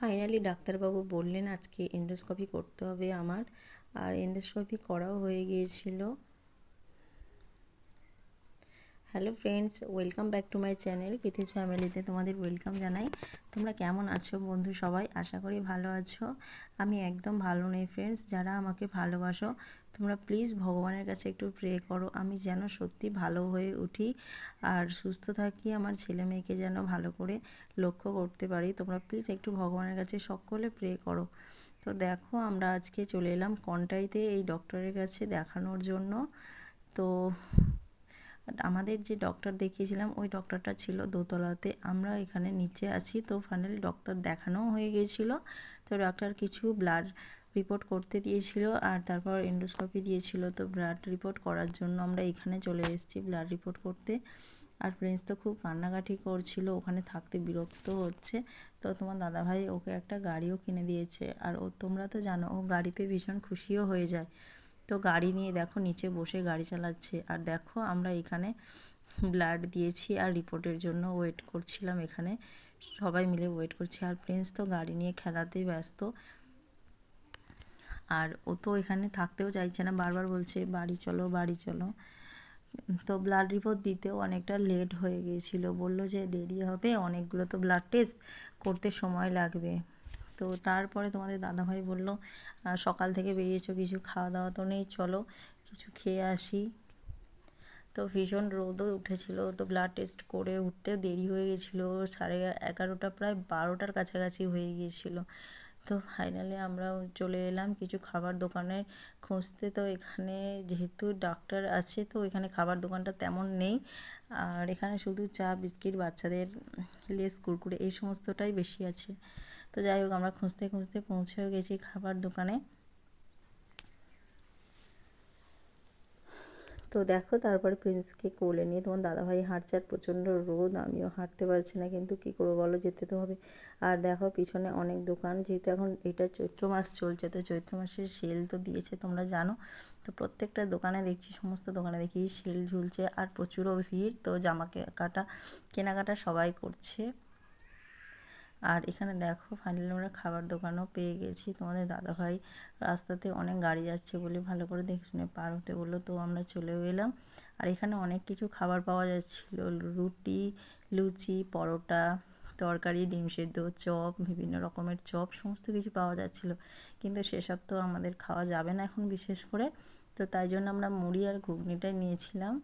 Finally ডাক্তারবাবু বললেন আজকে এন্ডোস্কোপি করতে হবে আমার। আর এন্ডোস্কোপি করাও হয়ে গিয়েছিল। Hello friends, welcome back to my channel পিথিস ফ্যামিলিতে তোমাদের ওয়েলকাম জানাই। তোমরা কেমন আছো বন্ধু সবাই? আশা করি ভালো আছো। আমি একদম ভালো নেই ফ্রেন্ডস, যারা আমাকে ভালোবাসো, তোমরা প্লিজ ভগবানের কাছে একটু প্রে করো। আমি যেন সত্যি ভালো হয়ে উঠি আর সুস্থ থাকি, আমার ছেলে মেয়েকে যেন ভালো করে লক্ষ্য করতে পারি। তোমরা প্লিজ একটু ভগবানের কাছে সকলে প্রে করো। তো দেখো, আমরা আজকে চলে এলাম কন্টাইতে এই ডক্টরের কাছে দেখানোর জন্য। তো আমাদের যে ডক্টর দেখিয়েছিলাম, ওই ডক্টরটা ছিল দোতলাতে। আমরা এখানে নিচে আছি, তো ফাইনালি ডক্টর দেখানোও হয়ে গিয়েছিল। তো ডক্টর কিছু ব্লাড রিপোর্ট করতে দিয়েছিল, আর তারপর এন্ডোস্কোপি দিয়েছিল। তো ব্লাড রিপোর্ট করার জন্য আমরা এখানে চলে এসেছি ব্লাড রিপোর্ট করতে। আর প্রিন্স তো খুব কান্নাকাটি করছিল, ওখানে থাকতে বিরক্ত হচ্ছে। তো তোমার দাদাভাই ওকে একটা গাড়িও কিনে দিয়েছে। আর ও, তোমরা তো জানো, ও গাড়ি পেয়ে ভীষণ খুশিও হয়ে যায়। তো গাড়ি নিয়ে দেখো নিচে বসে গাড়ি চালাচ্ছে। আর দেখো আমরা এখানে ব্লাড দিয়েছি আর রিপোর্টের জন্য ওয়েট করছিলাম এখানে। সবাই মিলে ওয়েট করছি। আর প্রিন্স তো গাড়ি নিয়ে খেলাতেই ব্যস্ত। আর ও তো এখানে থাকতেও চাইছে না। বারবার বলছে, বাড়ি চলো বাড়ি চলো। তো ব্লাড রিপোর্ট দিতেও অনেকটা লেট হয়ে গিয়েছিল। বলল যে দেরি হবে, অনেকগুলো তো ব্লাড টেস্ট করতে সময় লাগবে। তো তারপরে তোমাদের দাদাভাই বলল সকাল থেকে বেরিয়েছো, কিছু খাওয়া দাওয়া তো নেই, চলো কিছু খেয়ে আসি। তো ভীষণ রোদও উঠেছিল, তো ব্লাড টেস্ট করে উঠতে দেরি হয়ে গেছিল, সাড়ে এগারোটা প্রায় বারোটার কাছাকাছি হয়ে গিয়েছিল। তো ফাইনালি আমরা চলে এলাম কিছু খাবার দোকানে, খুঁজতে তো এখানে যেহেতু ডাক্তার আছে, তো এখানে খাবার দোকানটা তেমন নেই। আর এখানে শুধু চা, বিস্কিট, বাচ্চাদের লেস, কুরকুরে, এই সমস্তটাই বেশি আছে। তো যাই হোক, আমরা খুঁজতে খুঁজতে পৌঁছেও গেছি খাবার দোকানে। তো দেখো, তারপরে প্রিন্সকে কোলে নিয়ে তোমার দাদাভাই হাঁটছে প্রচণ্ড রোদ, আমিও হাঁটতে পারছি না, কিন্তু কী করব বলো, যেতে তো হবে। আর দেখো, পিছনে অনেক দোকান, যেহেতু এখন এটা চৈত্র মাস চলছে, তো চৈত্র মাসের সেল তো দিয়েছে তোমরা জানো। তো প্রত্যেকটা দোকানে দেখছি, সমস্ত দোকানে দেখি সেল ঝুলছে আর প্রচুরও ভিড়, তো জামা কাটা, কেনাকাটা সবাই করছে। আর এখানে দেখো ফাইনালি আমরা খাবার দোকানও পেয়ে গেছি। তোমাদের দাদাভাই রাস্তাতে অনেক গাড়ি যাচ্ছে বলে ভালো করে দেখে শুনে পার হতে বলল, তো আমরা চলেও এলাম। আর এখানে অনেক কিছু খাবার পাওয়া যাচ্ছিল। রুটি, লুচি, পরোটা, তরকারি, ডিম সেদ্ধ, চপ, বিভিন্ন রকমের চপ, সমস্ত কিছু পাওয়া যাচ্ছিল। কিন্তু সেসব তো আমাদের খাওয়া যাবে না এখন বিশেষ করে। তো তাই জন্য আমরা মুড়ি আর ঘুগনিটাই নিয়েছিলাম।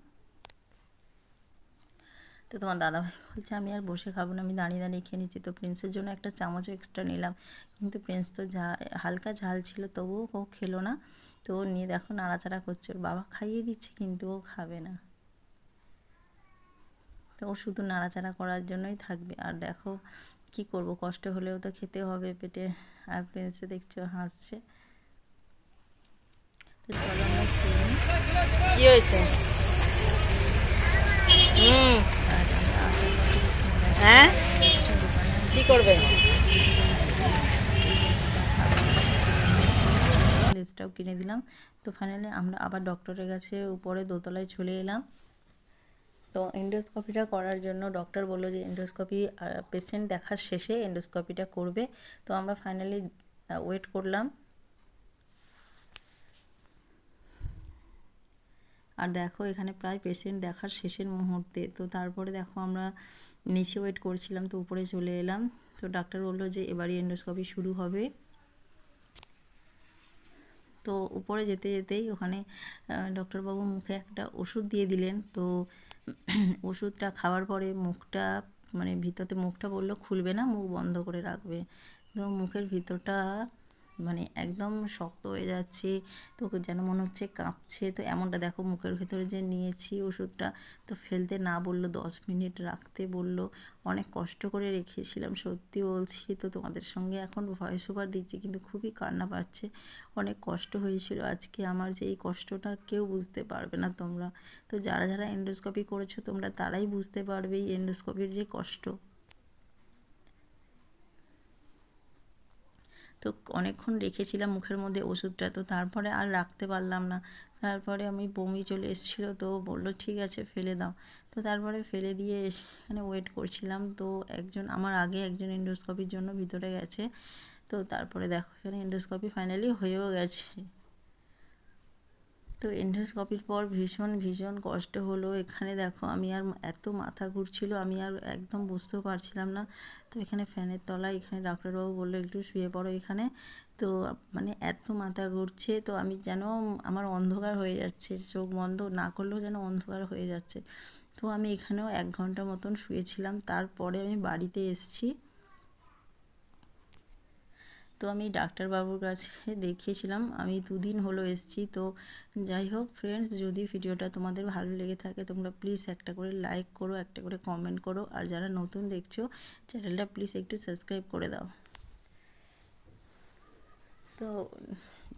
তো তোমার দাদাভাই বলছে, আমি আর বসে খাব না, আমি দাঁড়িয়ে দাঁড়িয়ে খেয়ে নিচ্ছি। তো প্রিন্সের জন্য একটা চামচও এক্সট্রা নিলাম। কিন্তু প্রিন্স তো ঝা, হালকা ঝাল ছিল, তবুও ও খেলো না। তো ও নিয়ে দেখো নাড়াচাড়া করছে, ওর বাবা খাইয়ে দিচ্ছে, কিন্তু ও খাবে না। তো ও শুধু নাড়াচাড়া করার জন্যই থাকবে। আর দেখো কি করব, কষ্ট হলেও তো খেতে হবে পেটে। আর প্রিন্সে দেখছ হাসছে। তো চলো কি হয়েছে? হুম। হ্যাঁ? কি করবে? লেসটাও কিনে দিলাম। তো ফাইনালি আমরা আবার ডক্টরের কাছে উপরে দোতলায় চলে এলাম। তো এন্ডোস্কপিটা করার জন্য ডক্টর বলল যে এন্ডোস্কপি পেশেন্ট দেখার শেষে এন্ডোস্কপিটা করবে। তো আমরা ফাইনালি ওয়েট করলাম। আর দেখো এখানে প্রায় পেশেন্ট দেখার শেষের মুহূর্তে। তো তারপরে দেখো আমরা নিচে ওয়েট করছিলাম, তো উপরে চলে এলাম। তো ডাক্তার বলল যে এবারই এন্ডোস্কপি শুরু হবে। তো উপরে যেতে যেতেই ওখানে ডক্টরবাবু মুখে একটা ওষুধ দিয়ে দিলেন। তো ওষুধটা খাওয়ার পরে মুখটা মানে ভিতরতে মুখটা বলল খুলবে না, মুখ বন্ধ করে রাখবে। তো মুখের ভিতরটা মানে একদম শক্ত হয়ে যাচ্ছে, তো যেন মনে হচ্ছে কাঁপছে। তো এমনটা দেখো মুখের ভেতরে যে নিয়েছি ওষুধটা, তো ফেলতে না বলল, দশ মিনিট রাখতে বলল। অনেক কষ্ট করে রেখেছিলাম, সত্যি বলছি। তো তোমাদের সঙ্গে এখন ভয়েস ওভার দিচ্ছি, কিন্তু খুবই কান্না পাচ্ছে। অনেক কষ্ট হয়েছিল আজকে আমার, যে এই কষ্টটা কেউ বুঝতে পারবে না তোমরা। তো যারা যারা এন্ডোস্কপি করেছ, তোমরা তারাই বুঝতে পারবে এই এন্ডোস্কপির যে কষ্ট। তো অনেকক্ষণ রেখেছিলাম মুখের মধ্যে ওষুধটা, তো তারপরে আর রাখতে পারলাম না। তারপরে আমি বমি চলে এসেছিল, তো বলল, ঠিক আছে, ফেলে দাও। তো তারপরে ফেলে দিয়ে এসে, এখানে ওয়েট করছিলাম। তো একজন, আমার আগে একজন এন্ডোস্কোপির জন্য ভিতরে গেছে। তো তারপরে দেখো, এখানে এন্ডোস্কোপি ফাইনালি হয়েও গেছে। তো এন্ডোস্কোপির পর ভীষণ ভীষণ কষ্ট হলো। এখানে দেখো আমি আর এত মাথা ঘুরছিল, আমি আর একদম বুঝতেও পারছিলাম না। তো এখানে ফ্যানের তলায় এখানে ডাক্তারবাবু বলল, একটু শুয়ে পড়ো এখানে। তো মানে এত মাথা ঘুরছে, তো আমি যেন আমার অন্ধকার হয়ে যাচ্ছে, চোখ বন্ধ না করলেও যেন অন্ধকার হয়ে যাচ্ছে। তো আমি এখানেও এক ঘণ্টা মতন শুয়েছিলাম। তারপরে আমি বাড়িতে এসেছি। তো আমি ডাক্তারবাবুর কাছে দেখিয়েছিলাম। আমি দুদিন হলো এসেছি। তো যাই হোক ফ্রেন্ডস যদি ভিডিওটা তোমাদের ভালো লেগে থাকে, তোমরা প্লিজ একটা করে লাইক করো, একটা করে কমেন্ট করো। আর যারা নতুন দেখছ চ্যানেলটা প্লিজ একটু সাবস্ক্রাইব করে দাও। তো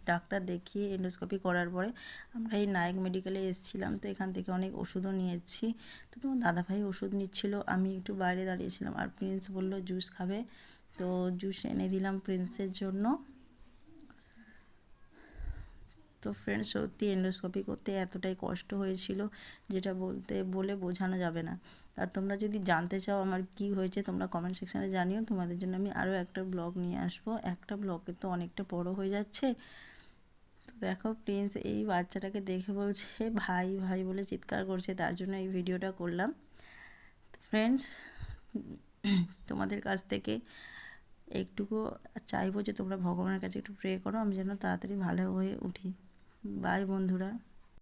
ডাক্তার দেখিয়ে এন্ডোস্কোপি করার পরে আমরা এই নায়ক মেডিকেলে এসেছিলাম। তো এখান থেকে অনেক ওষুধও নিয়েছি। তো তোমার দাদাভাই ওষুধ নিচ্ছিল। আমি একটু বাইরে দাঁড়িয়েছিলাম। আর প্রিন্স বলল, জুস খাবে? তো জুস এনে দিলাম প্রিন্সের জন্য। তো ফ্রেন্ডস সত্যি এন্ডোস্কোপি করতে এতটাই কষ্ট হয়েছিল যেটা বলতে, বলে বোঝানো যাবে না। আর তোমরা যদি জানতে চাও আমার কি হয়েছে, তোমরা কমেন্ট সেকশানে জানিও। তোমাদের জন্য আমি আরও একটা ব্লগ নিয়ে আসব। একটা ব্লগে তো অনেকটা বড় হয়ে যাচ্ছে। তো দেখো প্রিন্স এই বাচ্চাটাকে দেখে বলছে, ভাই ভাই বলে চিৎকার করছে, তার জন্য এই ভিডিওটা করলাম। তো ফ্রেন্ডস তোমাদের কাছ থেকে একটুকু চাইব যে তোমরা ভগবানের কাছে একটু প্রে করো, আমি যেন তাড়াতাড়ি ভালো হয়ে উঠি। বাই বন্ধুরা।